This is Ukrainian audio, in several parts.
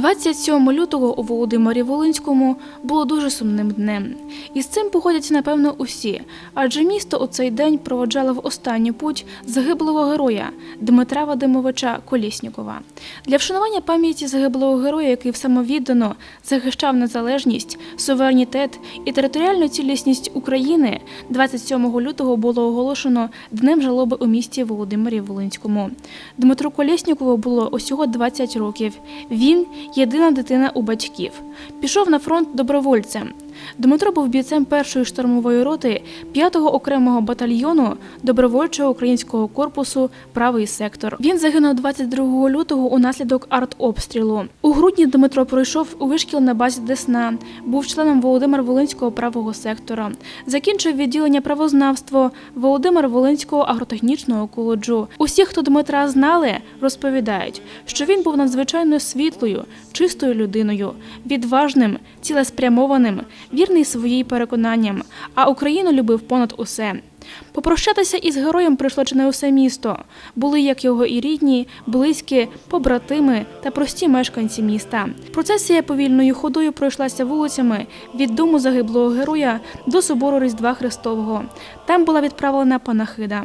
27 лютого у Володимирі Волинському було дуже сумним днем. І з цим погодяться, напевно, усі, адже місто у цей день проводжало в останню путь загиблого героя Дмитра Вадимовича Колєснікова. Для вшанування пам'яті загиблого героя, який самовіддано захищав незалежність, суверенітет і територіальну цілісність України, 27 лютого було оголошено Днем жалоби у місті Володимирі Волинському. Дмитру Колєснікову було усього 20 років. Він єдина дитина у батьків. Пішов на фронт добровольцем. Дмитро був бійцем першої штурмової роти 5-го окремого батальйону добровольчого українського корпусу Правий сектор. Він загинув 22 лютого унаслідок артобстрілу. У грудні Дмитро пройшов у вишкіл на базі Десна, був членом Володимир Волинського правого сектора. Закінчив відділення правознавства Володимир Волинського агротехнічного коледжу. Усі, хто Дмитра знали, розповідають, що він був надзвичайно світлою, чистою людиною, відважним, цілеспрямованим, вірний своїй переконанням, а Україну любив понад усе. Попрощатися із героєм прийшло чи не усе місто. Були як його і рідні, близькі, побратими та прості мешканці міста. Процесія повільною ходою пройшлася вулицями від дому загиблого героя до собору Різдва Христового. Там була відправлена панахида.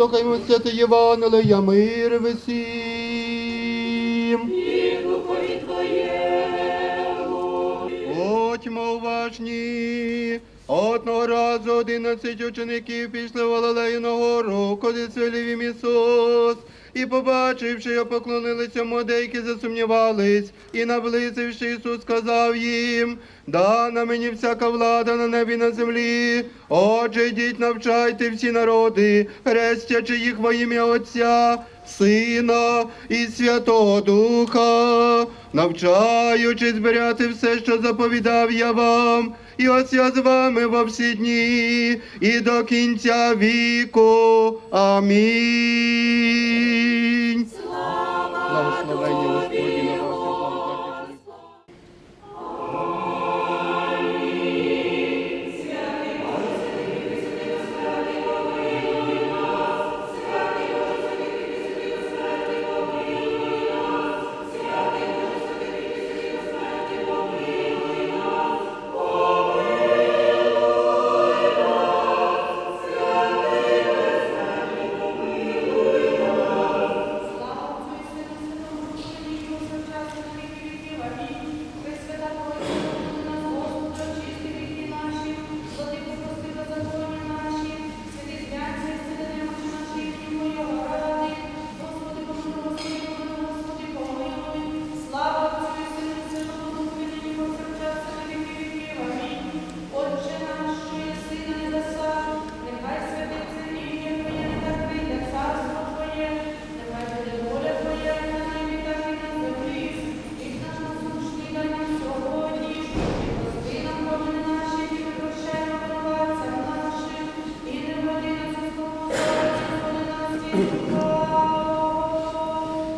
Вислухаймо святе Євангелія, мир весім. Будьмо уважні. Одного разу одинадцять учеників пішли в Галилею на гору, куди свелів Ісус. І побачивши його, поклонилися деякі засумнівались, і наблизивши Ісус сказав їм, дана мені всяка влада на небі на землі. Отже, йдіть, навчайте всі народи, хрестячи їх во ім'я Отця, Сина і Святого Духа, навчаючи збирати все, що заповідав я вам, і ось я з вами во всі дні, і до кінця віку. Амінь. Благословення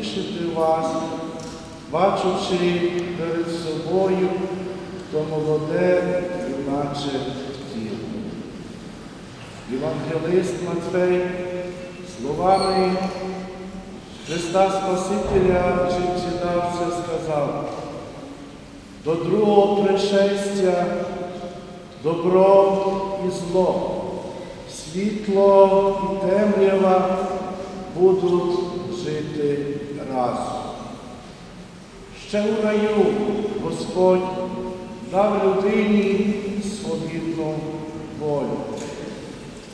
Аби вас, бачучи перед собою то молоде, юначе тіло. Євангелист Матфей словами Христа Спасителя життєдавця сказав, до другого пришестя добро і зло, світло і темрява будуть жити разом. Ще у раю Господь дав людині свобідну волю.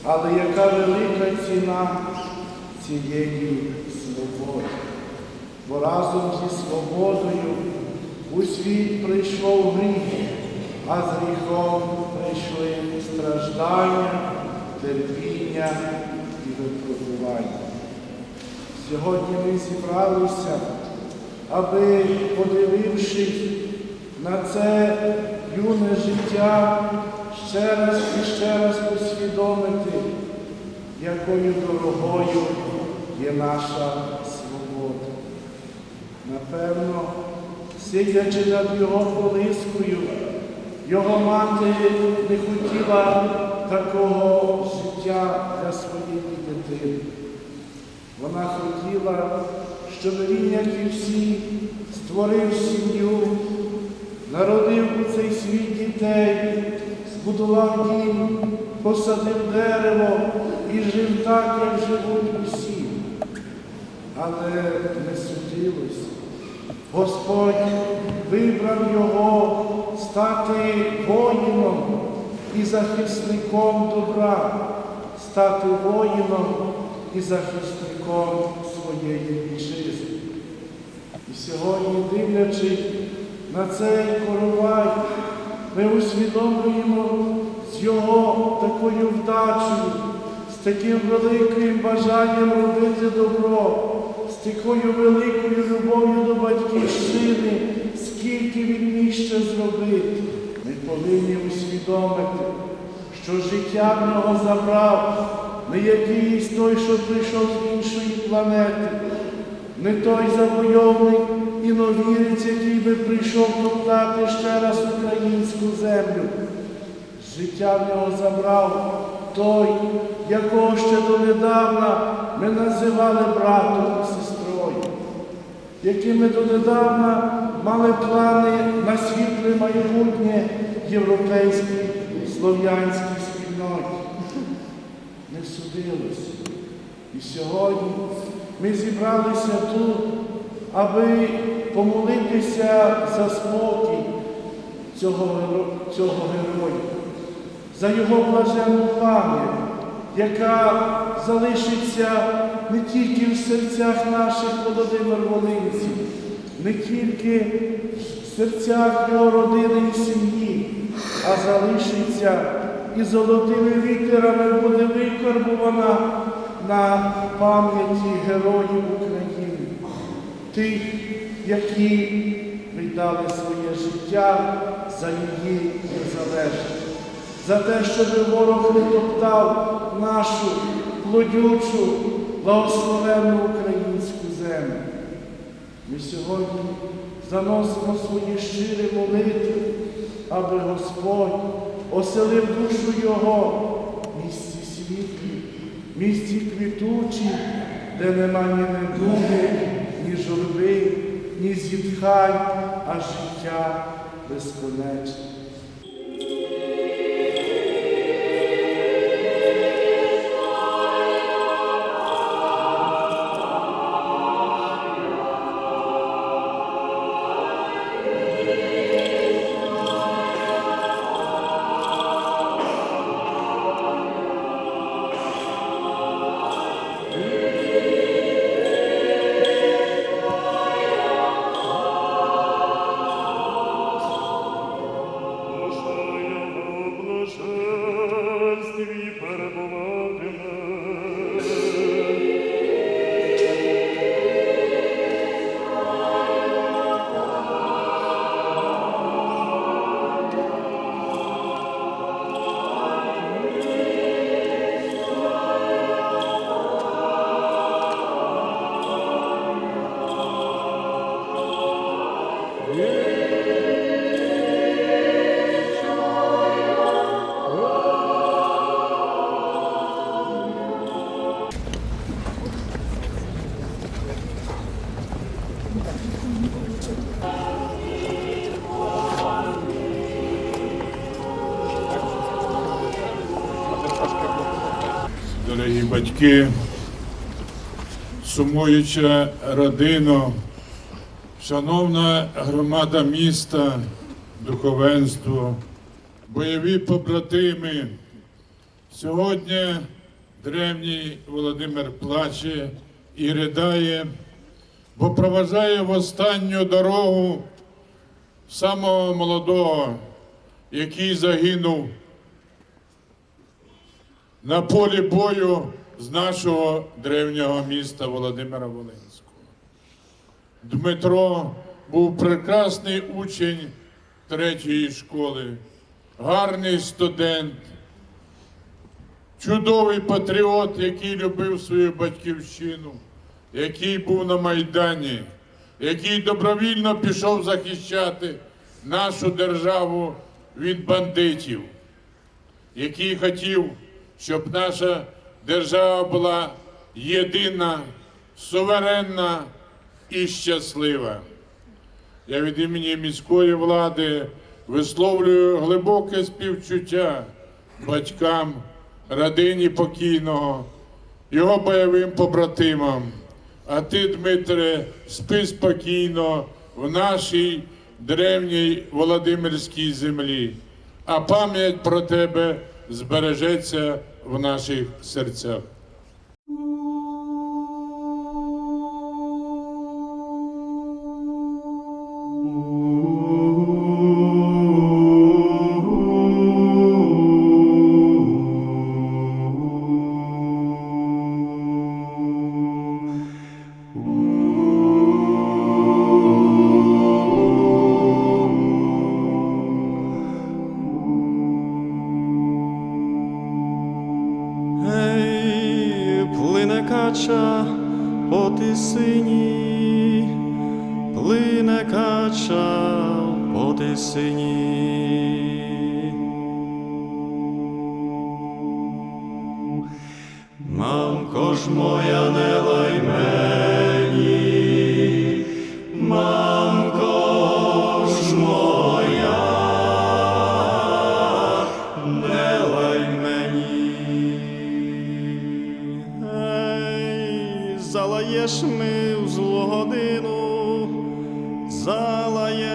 Але яка велика ціна цієї свободи? Бо разом зі свободою у світ прийшов гріх, а з гріхом прийшли страждання, терпіння і випробування. Сьогодні ми зібралися, аби, подивившись на це юне життя, ще раз і ще раз усвідомити, якою дорогою є наша свобода. Напевно, сидячи над його колискою, його мати не хотіла такого життя для своєї дитини. Вона хотіла, щоб він, як і всі, створив сім'ю, народив у цей світ дітей, збудував дім, посадив дерево і жив так, як живуть усі. Але не судилось. Господь вибрав його стати воїном і захисником добра, стати воїном і захисником своєї вітчизни. І сьогодні, дивлячись на цей коровай, ми усвідомлюємо з його такою вдачею, з таким великим бажанням робити добро, з такою великою любов'ю до батьківщини, скільки він міг ще зробити. Ми повинні усвідомити, що життя в нього забрав не якийсь той, що прийшов з іншої планети, не той завойовник іновірець, який би прийшов топтати ще раз українську землю. Життя в нього забрав той, якого ще донедавна ми називали братом і сестрою, якими донедавна мали плани на світле майбутнє європейській слов'янській. Судилося. І сьогодні ми зібралися тут, аби помолитися за спокій цього, цього героя, за його блаженну пам'ять, яка залишиться не тільки в серцях наших Володимир Волинців, не тільки в серцях його родини і сім'ї, а залишиться і золотими літерами буде викарбувана на пам'яті героїв України, тих, які віддали своє життя за її незалежність, за те, щоб ворог не топтав нашу плодючу, благословенну українську землю. Ми сьогодні заносимо свої щирі молитви, аби Господь оселив душу Його в місці світлі, місці квітучі, де нема ні недуги, ні журби, ні зітхань, а життя безконечне. Дорогі батьки, сумуюча родина, шановна громада міста, духовенство, бойові побратими. Сьогодні древній Володимир плаче і ридає, бо проважає в останню дорогу самого молодого, який загинув на полі бою з нашого древнього міста Володимира Волинського. Дмитро був прекрасний учень третьої школи, гарний студент, чудовий патріот, який любив свою батьківщину, який був на Майдані, який добровільно пішов захищати нашу державу від бандитів який хотів, щоб наша держава була єдина, суверенна і щаслива. Я від імені міської влади висловлюю глибоке співчуття батькам, родині покійного, його бойовим побратимам. А ти, Дмитре, спи спокійно в нашій древній Володимирській землі, а пам'ять про тебе збережеться в наших серцях.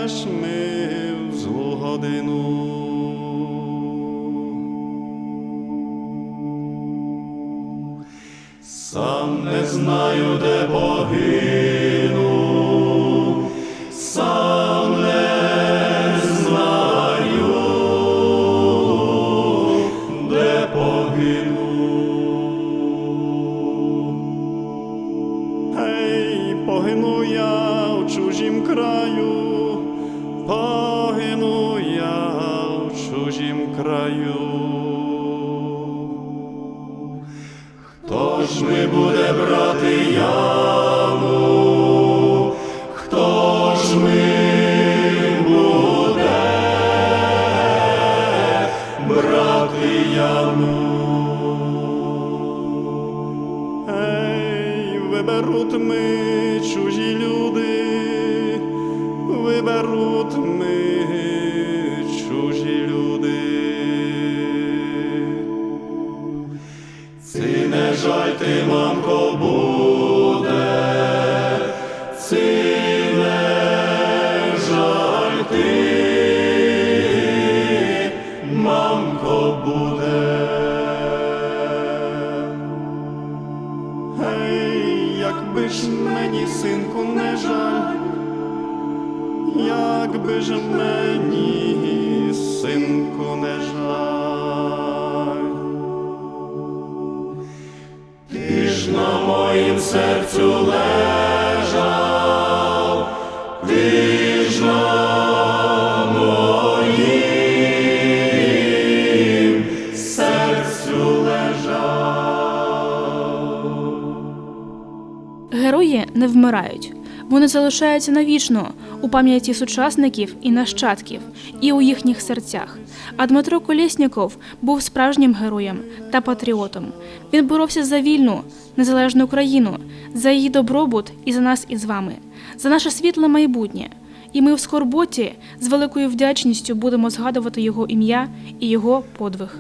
Залаєш ми в злу годину. Сам не знаю, де погину, якби ж мені, синку, не жаль. Ти ж на моїм серцю лежав, ти ж на моїм серцю лежав. Герої не вмирають, вони залишаються навічно у пам'яті сучасників і нащадків, і у їхніх серцях. А Дмитро Колєсніков був справжнім героєм та патріотом. Він боровся за вільну, незалежну Україну, за її добробут і за нас із вами, за наше світле майбутнє. І ми в скорботі з великою вдячністю будемо згадувати його ім'я і його подвиг.